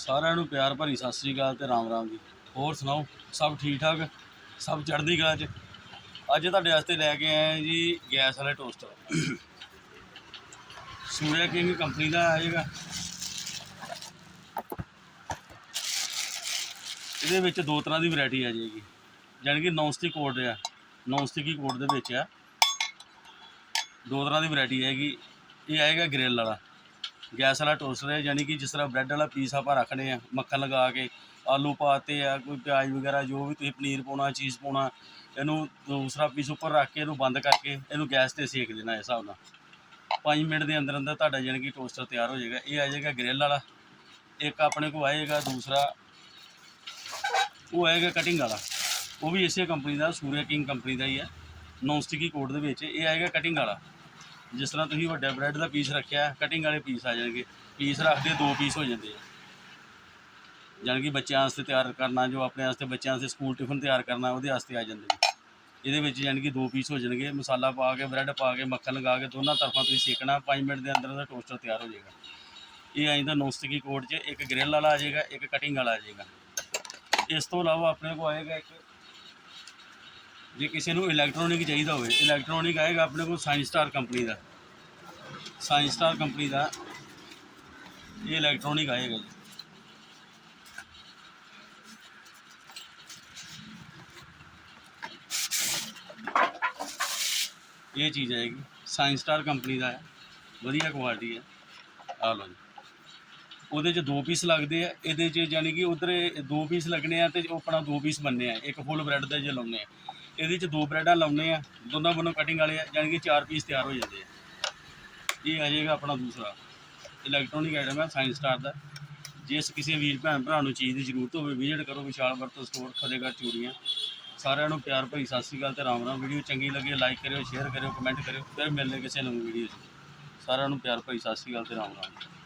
ਸਾਰਿਆਂ ਨੂੰ ਪਿਆਰ ਭਰੀ ਸਤਿ ਸ੍ਰੀ ਅਕਾਲ ਤੇ ਰਾਮ ਰਾਮ ਜੀ। ਹੋਰ ਸੁਣਾਓ, ਸਭ ਠੀਕ ਠਾਕ? ਸਭ ਚੜ੍ਹਦੀ ਕਲਾ 'ਚ? ਅੱਜ ਤੁਹਾਡੇ ਵਾਸਤੇ ਲੈ ਕੇ ਆਏ ਜੀ ਗੈਸ ਵਾਲੇ ਟੋਸਟਰ ਸੂਰਿਆ ਕਿੰਗ ਕੰਪਨੀ ਦਾ ਆਏਗਾ ਇਹਦੇ ਵਿੱਚ ਦੋ ਤਰ੍ਹਾਂ ਦੀ ਵੈਰਾਈਟੀ ਆ ਜਾਏਗੀ ਜਾਣੀ ਕਿ ਨੌਨ ਸਟਿਕ ਕੋਡ ਆ। ਨੌਨ ਹੀ ਕੋਡ ਦੇ ਵਿੱਚ ਆ। ਦੋ ਤਰ੍ਹਾਂ ਦੀ ਵੈਰਾਈਟੀ ਆਏਗੀ ਇਹ ਆਏਗਾ ਗ੍ਰਿਲ ਵਾਲਾ। ਗੈਸ ਵਾਲਾ ਟੋਸਟਰ ਹੈ ਯਾਨੀ ਕਿ ਜਿਸ ਤਰ੍ਹਾਂ ਬ੍ਰੈਡ ਵਾਲਾ ਪੀਸ ਆਪਾਂ ਰੱਖਣੇ ਆ, ਮੱਖਣ ਲਗਾ ਕੇ, ਆਲੂ ਪਾਤੇ ਆ, ਕੋਈ ਪਿਆਜ਼ ਵਗੈਰਾ, ਜੋ ਵੀ ਤੁਸੀਂ ਪਨੀਰ ਪਾਉਣਾ, ਚੀਜ਼ ਪਾਉਣਾ, ਇਹਨੂੰ ਦੂਸਰਾ ਪੀਸ ਉੱਪਰ ਰੱਖ ਕੇ, ਇਹਨੂੰ ਬੰਦ ਕਰਕੇ, ਇਹਨੂੰ ਗੈਸ ਤੇ ਸੇਕ ਦੇਣਾ ਇਸ ਹਿਸਾਬ ਨਾਲ। 5 ਮਿੰਟ ਦੇ ਅੰਦਰ ਅੰਦਰ ਤੁਹਾਡਾ ਯਾਨੀ ਕਿ ਟੋਸਟਰ ਤਿਆਰ ਹੋ ਜਾਏਗਾ। ਇਹ ਆ ਜਾਏਗਾ ਗ੍ਰਿਲ ਵਾਲਾ, ਇੱਕ ਆਪਣੇ ਕੋਲ ਆਏਗਾ, ਦੂਸਰਾ ਉਹ ਆਏਗਾ ਕਟਿੰਗ ਵਾਲਾ। ਉਹ ਵੀ ਇਸੇ ਕੰਪਨੀ ਦਾ ਸੂਰਿਆ ਕਿੰਗ ਕੰਪਨੀ ਦਾ ਹੀ ਹੈ ਨੌਨ ਸਟਿਕੀ ਕੋਡ ਦੇ ਵਿੱਚ ਇਹ ਆਏਗਾ ਕਟਿੰਗ ਵਾਲਾ। ਜਿਸ ਤਰ੍ਹਾਂ ਤੁਸੀਂ ਵੱਡਾ ਬ੍ਰੈਡ ਦਾ ਪੀਸ ਰੱਖਿਆ ਕਟਿੰਗ ਵਾਲੇ ਪੀਸ ਆ ਜਾਣਗੇ। ਪੀਸ ਰੱਖਦੇ ਦੋ ਪੀਸ ਹੋ ਜਾਂਦੇ ਆ। ਜਾਣੀ ਕਿ ਬੱਚਿਆਂ ਵਾਸਤੇ ਤਿਆਰ ਕਰਨਾ, ਜੋ ਆਪਣੇ ਵਾਸਤੇ ਬੱਚਿਆਂ ਵਾਸਤੇ ਸਕੂਲ ਟਿਫਨ ਤਿਆਰ ਕਰਨਾ, ਉਹਦੇ ਵਾਸਤੇ ਆ ਜਾਂਦੇ ਨੇ। ਇਹਦੇ ਵਿੱਚ ਯਾਨੀ ਕਿ ਦੋ ਪੀਸ ਹੋ ਜਾਣਗੇ। ਮਸਾਲਾ ਪਾ ਕੇ, ਬ੍ਰੈਡ ਪਾ ਕੇ, ਮੱਖਣ ਲਗਾ ਕੇ, ਦੋਨਾਂ ਤਰਫਾਂ ਤੁਸੀਂ ਸੇਕਣਾ। 5 ਮਿੰਟ ਦੇ ਅੰਦਰ ਦਾ ਟੋਸਟਰ ਤਿਆਰ ਹੋ ਜਾਏਗਾ। ਇਹ ਆ ਜਾਂਦਾ ਨੋਸਟਿਕੀ ਕੋਡ 'ਚ ਇੱਕ ਗ੍ਰਿਲ ਵਾਲਾ ਆ ਜਾਏਗਾ, ਇੱਕ ਕਟਿੰਗ ਵਾਲਾ ਆ ਜਾਏਗਾ। ਇਸ ਤੋਂ ਇਲਾਵਾ ਆਪਣੇ ਕੋਲ ਆਏਗਾ ਇੱਕ ਜੇ ਕਿਸੇ ਨੂੰ ਇਲੈਕਟ੍ਰੋਨਿਕ ਚਾਹੀਦਾ ਹੋਵੇ ਇਲੈਕਟ੍ਰੋਨਿਕ ਆਏਗਾ ਆਪਣੇ ਕੋਲ ਸਾਇੰਸ ਸਟਾਰ ਕੰਪਨੀ ਦਾ। ਸਾਇੰਸ ਸਟਾਰ ਕੰਪਨੀ ਦਾ ਇਹ ਇਲੈਕਟ੍ਰੋਨਿਕ ਆਏਗਾ ਜੀ। ਇਹ ਚੀਜ਼ ਆਏਗੀ। ਸਾਇੰਸ ਸਟਾਰ ਕੰਪਨੀ ਦਾ ਹੈ। ਵਧੀਆ ਕੁਆਲਿਟੀ ਹੈ। ਆ ਲਓ ਜੀ। ਉਹਦੇ 'ਚ ਦੋ ਪੀਸ ਲੱਗਦੇ ਆ। ਇਹਦੇ 'ਚ ਯਾਨੀ ਕਿ ਉਧਰ ਦੋ ਪੀਸ ਲੱਗਣੇ ਆ ਤੇ ਉਹ ਆਪਣਾ ਦੋ ਪੀਸ ਬੰਨੇ ਆ। ਇੱਕ ਫੁੱਲ ਬ੍ਰੈਡ ਦੇ ਜੇ ਲਾਉਣੇ ਆ। ਇਹਦੇ 'ਚ ਦੋ ਬ੍ਰੈਡਾਂ ਲਾਉਣੇ ਆ, ਦੋਨਾਂ ਬੰਨੋਂ ਕਟਿੰਗ ਵਾਲੇ ਆ ਯਾਨੀ ਕਿ ਚਾਰ ਪੀਸ ਤਿਆਰ ਹੋ ਜਾਂਦੇ ਆ। ਇਹ ਆ ਜਾਏਗਾ ਆਪਣਾ ਦੂਸਰਾ ਇਲੈਕਟ੍ਰੋਨਿਕ ਆਈਟਮ ਹੈ ਸਾਇੰਸ ਸਟਾਰ ਦਾ। ਜਿਸ ਕਿਸੇ ਵੀਰ ਭੈਣ ਭਰਾ ਨੂੰ ਚੀਜ਼ ਦੀ ਜ਼ਰੂਰਤ ਹੋਵੇ ਵਿਜ਼ਿਟ ਕਰੋ, ਵਿਸ਼ਾਲ ਵਰਤੋਂ ਸਟੋਰ ਫਤਿਹਗੜ੍ਹ ਚੂੜੀਆਂ। ਸਾਰਿਆਂ ਨੂੰ ਪਿਆਰ ਭਰੀ ਸਤਿ ਸ਼੍ਰੀ ਅਕਾਲ ਤੇ ਰਾਮ ਰਾਮ। ਵੀਡੀਓ ਚੰਗੀ ਲੱਗੇ ਲਾਈਕ ਕਰਿਓ ਸ਼ੇਅਰ ਕਰਿਓ ਕਮੈਂਟ ਕਰਿਓ, ਫਿਰ ਮਿਲਦੇ ਕਿਸੇ ਨਵੀਂ ਵੀਡੀਓ 'ਚ। ਸਾਰਿਆਂ ਨੂੰ ਪਿਆਰ ਭਰੀ ਸਤਿ ਸ਼੍ਰੀ ਅਕਾਲ ਤੇ ਰਾਮ ਰਾਮ।